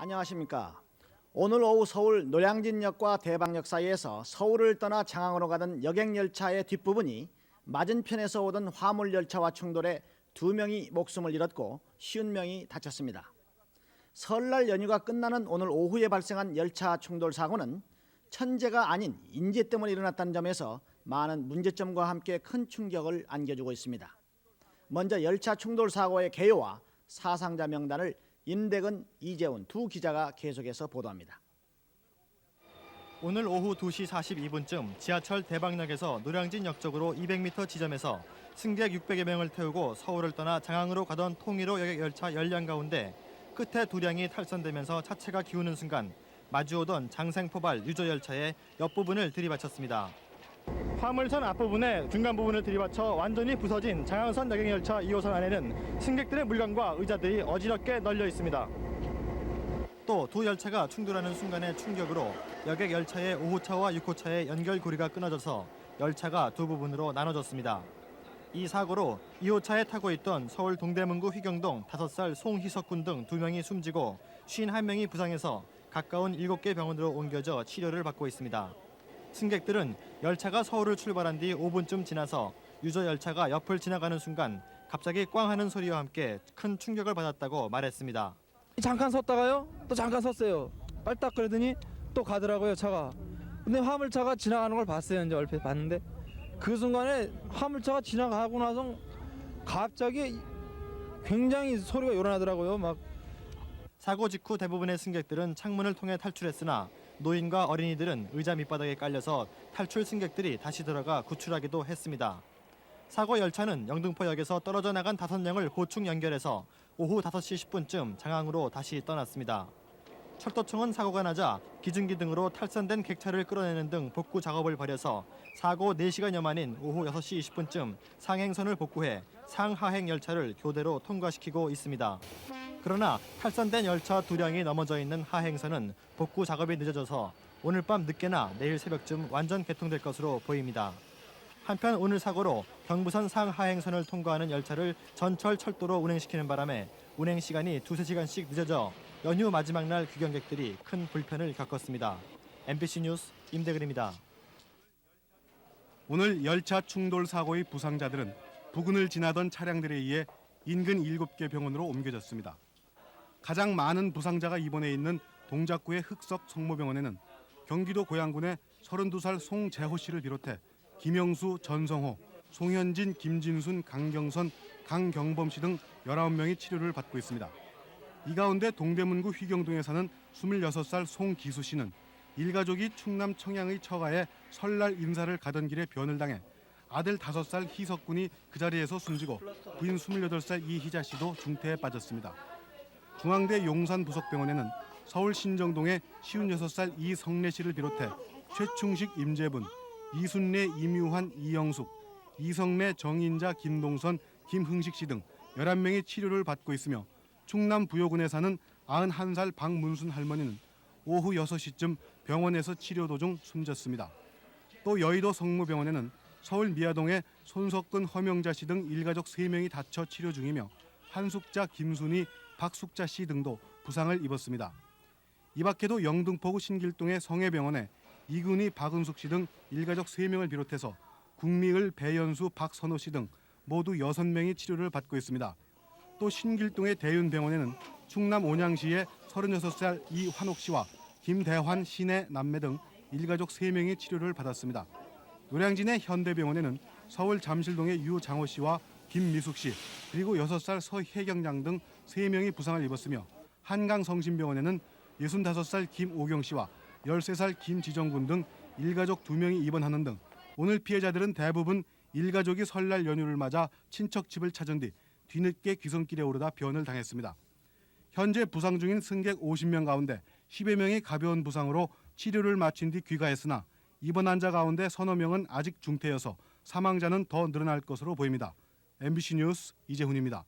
안녕하십니까. 오늘 오후 서울 노량진역과 대방역 사이에서 서울을 떠나 장항으로 가던 여객 열차의 뒷부분이 맞은편에서 오던 화물 열차와 충돌해 두 명이 목숨을 잃었고 쉬운 명이 다쳤습니다. 설날 연휴가 끝나는 오늘 오후에 발생한 열차 충돌 사고는 천재가 아닌 인재 때문에 일어났다는 점에서 많은 문제점과 함께 큰 충격을 안겨주고 있습니다. 먼저 열차 충돌 사고의 개요와 사상자 명단을 임대근, 이재훈 두 기자가 계속해서 보도합니다. 오늘 오후 2시 42분쯤 지하철 대방역에서 노량진역 쪽으로 200m 지점에서 승객 600여 명을 태우고 서울을 떠나 장항으로 가던 통일호 여객 열차 열량 가운데 끝에 두 량이 탈선되면서 차체가 기우는 순간 마주오던 장생포발 유조 열차의 옆부분을 들이받쳤습니다. 화물선 앞부분에 중간 부분을 들이받쳐 완전히 부서진 장항선 여객 열차 2호선 안에는 승객들의 물건과 의자들이 어지럽게 널려 있습니다. 또 두 열차가 충돌하는 순간의 충격으로 여객 열차의 5호차와 6호차의 연결 고리가 끊어져서 열차가 두 부분으로 나눠졌습니다. 이 사고로 2호차에 타고 있던 서울 동대문구 휘경동 5살 송희석 군 등 2명이 숨지고 51명이 부상해서 가까운 7개 병원으로 옮겨져 치료를 받고 있습니다. 승객들은 열차가 서울을 출발한 뒤 5분쯤 지나서 유저 열차가 옆을 지나가는 순간 갑자기 꽝 하는 소리와 함께 큰 충격을 받았다고 말했습니다. 잠깐 섰다가요? 또 잠깐 섰어요. 빨딱 그러더니 또 가더라고요 차가. 근데 화물차가 지나가는 걸 봤어요 이제 얼핏 봤는데. 그 순간에 화물차가 지나가고 나서 갑자기 굉장히 소리가 요란하더라고요 막. 사고 직후 대부분의 승객들은 창문을 통해 탈출했으나 노인과 어린이들은 의자 밑바닥에 깔려서 탈출 승객들이 다시 들어가 구출하기도 했습니다. 사고 열차는 영등포역에서 떨어져 나간 다섯 명을 보충 연결해서 오후 5시 10분쯤 장항으로 다시 떠났습니다. 철도청은 사고가 나자 기증기 등으로 탈선된 객차를 끌어내는 등 복구 작업을 벌여서 사고 4시간여 만인 오후 6시 20분쯤 상행선을 복구해 상하행 열차를 교대로 통과시키고 있습니다. 그러나 탈선된 열차 두 량이 넘어져 있는 하행선은 복구 작업이 늦어져서 오늘 밤 늦게나 내일 새벽쯤 완전 개통될 것으로 보입니다. 한편 오늘 사고로 경부선 상하행선을 통과하는 열차를 전철 철도로 운행시키는 바람에 운행 시간이 두세 시간씩 늦어져 연휴 마지막 날 귀경객들이 큰 불편을 겪었습니다. MBC 뉴스 임대근입니다. 오늘 열차 충돌 사고의 부상자들은 부근을 지나던 차량들에 의해 인근 7개 병원으로 옮겨졌습니다. 가장 많은 부상자가 입원해 있는 동작구의 흑석 성모병원에는 경기도 고양군의 32살 송재호 씨를 비롯해 김영수, 전성호, 송현진, 김진순, 강경선, 강경범 씨 등 19명이 치료를 받고 있습니다. 이 가운데 동대문구 휘경동에 사는 26살 송기수 씨는 일가족이 충남 청양의 처가에 설날 인사를 가던 길에 변을 당해 아들 5살 희석 군이 그 자리에서 숨지고 부인 28살 이희자 씨도 중태에 빠졌습니다. 중앙대 용산 부속병원에는 서울 신정동의 56살 이성래 씨를 비롯해 최충식 임재분, 이순례 임유환 이영숙, 이성래 정인자 김동선 김흥식 씨 등 11명이 치료를 받고 있으며 충남 부여군에 사는 91살 박문순 할머니는 오후 6시쯤 병원에서 치료 도중 숨졌습니다. 또 여의도 성모병원에는 서울 미아동의 손석근 허명자 씨 등 일가족 3명이 다쳐 치료 중이며 한숙자 김순희 박숙자 씨 등도 부상을 입었습니다. 이 밖에도 영등포구 신길동의 성해병원에 이근희 박은숙 씨 등 일가족 3명을 비롯해서 국미을 배연수 박선호 씨 등 모두 6명이 치료를 받고 있습니다. 또 신길동의 대윤병원에는 충남 온양시의 36살 이환옥 씨와 김대환 신의 남매 등 일가족 3명이 치료를 받았습니다. 노량진의 현대병원에는 서울 잠실동의 유장호 씨와 김미숙 씨 그리고 6살 서혜경 양 등 3명이 부상을 입었으며 한강성심병원에는 65살 김오경 씨와 13살 김지정 군 등 일가족 2명이 입원하는 등 오늘 피해자들은 대부분 일가족이 설날 연휴를 맞아 친척 집을 찾은 뒤 뒤늦게 귀성길에 오르다 변을 당했습니다. 현재 부상 중인 승객 50명 가운데 10여 명이 가벼운 부상으로 치료를 마친 뒤 귀가했으나 입원 환자 가운데 서너 명은 아직 중태여서 사망자는 더 늘어날 것으로 보입니다. MBC 뉴스 이재훈입니다.